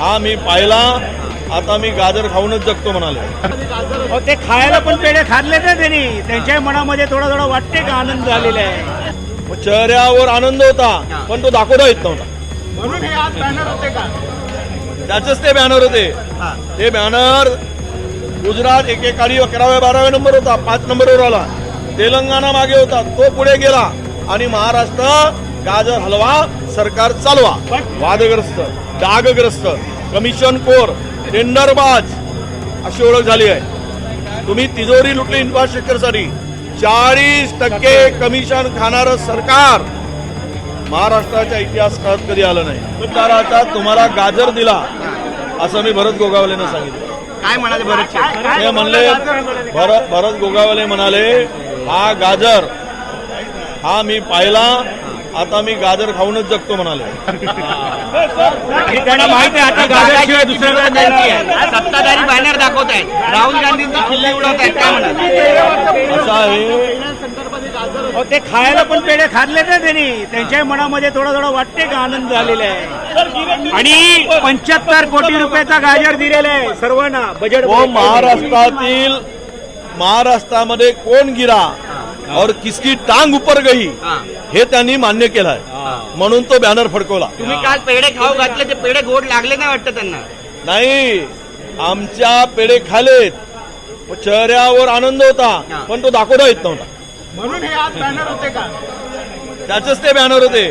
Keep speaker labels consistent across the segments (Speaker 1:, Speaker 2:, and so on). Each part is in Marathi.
Speaker 1: हा मी पाहिला. आता मी गाजर खाऊनच जगतो म्हणाले.
Speaker 2: ते खायला पण पेढे खाल्ले ना त्यांनी. त्यांच्या मनामध्ये थोडा थोडा वाटते का आनंद झालेला आहे?
Speaker 1: चेहऱ्यावर आनंद होता पण तो दाखवता येत नव्हता.
Speaker 2: म्हणून हे आज बॅनर होते का?
Speaker 1: त्याचेच ते बॅनर होते. ते बॅनर गुजरात एकेकाळी अकराव्या बाराव्या नंबर होता पाच नंबरवर आला. तेलंगणा मागे होता तो पुढे गेला. आणि महाराष्ट्र गाजर हलवा सरकार चालवा. वादग्रस्त डागग्रस्त कमिशन कोर टेंडरबाज अशी ओळख झाली आहे. तुम्ही तिजोरी लुटली इन्फ्रास्ट्रक्चरसाठी चाळीस टक्के कमिशन खाणारं सरकार महाराष्ट्राच्या इतिहासात कधी आलं नाही. सरकाराचा तुम्हाला गाजर दिला असं मी भरत गोगावलेनं सांगितलं.
Speaker 3: काय म्हणाले भरत
Speaker 1: ते म्हणले भरत भरत गोगावले म्हणाले हा गाजर हा मी पाहिला आता मी गाजर खाऊनच जगतो म्हणाले.
Speaker 2: त्यांना माहिती आहे आता गाजरशिवाय आहे.
Speaker 3: सत्ताधारी बॅनर दाखवत आहेत. राहुल गांधींची किल्ली उडवत आहेत काय म्हणाले?
Speaker 1: असं आहे.
Speaker 2: अहो, ते खायला पण पेढे खाल्ले ना त्यांनी. त्यांच्या मनामध्ये थोडा थोडा वाटते का आनंद झालेला आहे? आणि पंच्याहत्तर कोटी रुपयाचा गाजर दिलेला आहे सर्वांना बजेट
Speaker 1: महाराष्ट्रातील महाराष्ट्रामध्ये कोण गिरा? और किसकी टांग ऊपर गई? हे त्यांनी मान्य केलंय. म्हणून तो बॅनर फडकवला.
Speaker 3: तुम्ही काल पेढे खाऊ घातले ते पेढे गोड लागले नाही वाटतं त्यांना?
Speaker 1: नाही आमच्या पेढे खालेत. चेहऱ्यावर आनंद होता पण तो दाखवता येत नव्हता.
Speaker 2: म्हणून हे आज बॅनर होते का?
Speaker 1: त्याचेच ते बॅनर होते.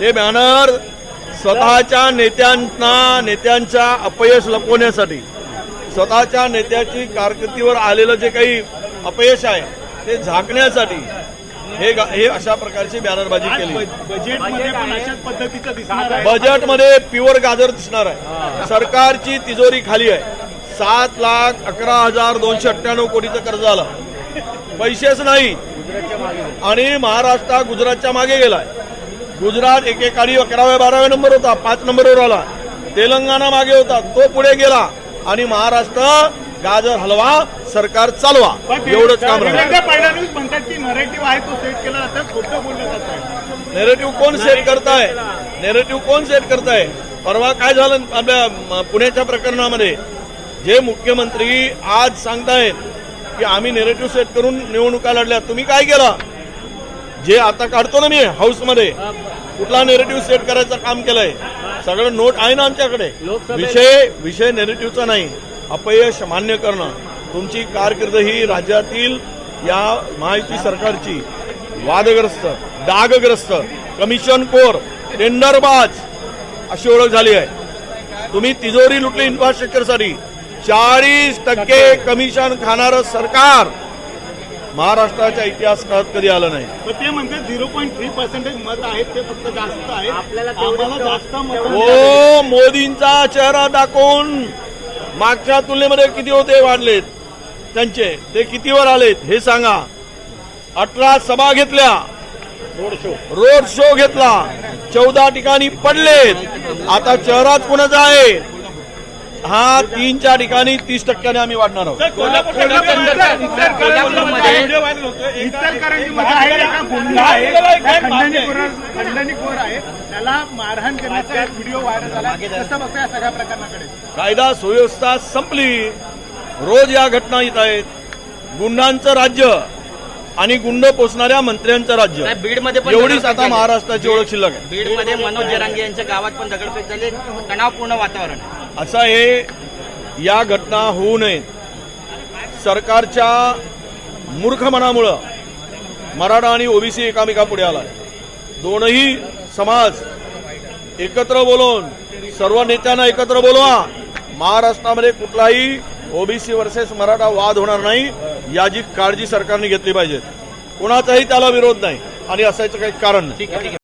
Speaker 1: ते बॅनर स्वतःच्या नेत्यांना नेत्यांच्या अपयश लपवण्यासाठी स्वतःच्या नेत्याची कारकिर्दीवर आलेलं जे काही अपयश आहे ते झाकण्यासाठी हे हे अशा प्रकारची बॅनरबाजी केली.
Speaker 2: बजेटमध्ये पण अशाच पद्धतीचं दिसणार आहे.
Speaker 1: बजेटमध्ये प्युअर गाजर दिसणार आहे. सरकारची तिजोरी खाली आहे. सात लाख अकरा हजार दोनशे अठ्ठ्याण्णव कोटीचं कर्ज आलं. पैसेच नाही. आणि महाराष्ट्र गुजरातच्या मागे गेलाय. गुजरात एकेकाळी अकराव्या बाराव्या नंबर होता. पाच नंबरवर आला. तेलंगणा मागे होता. तो पुढे गेला. आणि महाराष्ट्र गाजर हलवा सरकार चालवा. एवढंच काम
Speaker 2: फडणवीस म्हणतात की नरेटिव्ह आहे तो सेट केला जातं खोटं बोललं जात आहे.
Speaker 1: नेरेटिव्ह कोण सेट करताय? नेरेटिव्ह कोण सेट करताय? परवा काय झालं आपल्या पुण्याच्या प्रकरणामध्ये? जे मुख्यमंत्री आज सांगतायत की आम्ही नेरेटिव्ह सेट करून निवडणुका लढल्या. तुम्ही काय केलं? जे आता काढतो ना मी हाऊसमध्ये कुठला नेरेटिव्ह सेट करायचं काम केलंय? सगळं नोट आहे ना आमच्याकडे. विषय विषय नेरेटिव्हचा नाही. अपयश मान्य करणं. तुमची कारकीर्द ही राज्यातील या महायुती सरकारची वादग्रस्त डागग्रस्त कमिशन कोर टेंडरबाज अशी ओळख झाली आहे. तुम्ही तिजोरी लुटली इन्फ्रास्ट्रक्चरसाठी चाळीस टक्के कमिशन खाणारं सरकार महाराष्ट्राच्या इतिहासात कधी आलं नाही.
Speaker 2: पण ते म्हणतात झिरो पॉईंट थ्री पर्सेंटेज मत आहेत ते फक्त जास्त आहे आपल्याला जास्त मत
Speaker 1: ओ मोदींचा चेहरा दाखवून मागच्या तुलनेमध्ये किती होते वाढलेत त्यांचे ते कितीवर आलेत हे सांगा अठरा सभा घेतल्या रोड शो घेतला चौदा ठिकाणी पडलेत आता चेहराच कोणाचा आहे हा तीनच्या ठिकाणी तीस टक्क्याने आम्ही वाढणार आहोत
Speaker 2: त्याला मारहाण करण्याचा एक व्हिडिओ व्हायरल झाला कसं बघता या सगळ्या प्रकरणाकडे?
Speaker 1: कायदा सुव्यवस्था संपली. रोज या घटना येत आहेत. गुंडांचं राज्य आणि गुंड पोचणाऱ्या मंत्र्यांचं राज्य.
Speaker 3: बीडमध्ये पण
Speaker 1: एवढीच आता. महाराष्ट्राची ओळख शिल्लक आहे.
Speaker 3: बीडमध्ये मनोज जरांगे यांच्या गावात पण दगडफेक झाली. तणावपूर्ण वातावरण. आहे.
Speaker 1: असं हे या घटना होऊ नयेत. सरकारच्या मूर्खपणामुळं मराठा आणि ओबीसी एकामेकापुढे आला दोनही समाज एकत्र बोलून सर्व नेत्यांना एकत्र बोलवा. महाराष्ट्रामध्ये कुठलाही ओबीसी वर्सेस मराठा वाद होणार नाही याची काळजी सरकारने घेतली पाहिजे. कोणाचाही त्याला विरोध नाही आणि असायचं काही कारण नाही.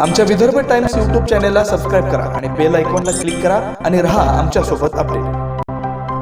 Speaker 4: आमच्या विदर्भ टाइम्स युट्यूब चॅनेलला सबस्क्राईब करा आणि बेल आयकॉनला क्लिक करा आणि रहा आमच्यासोबत अपडेट.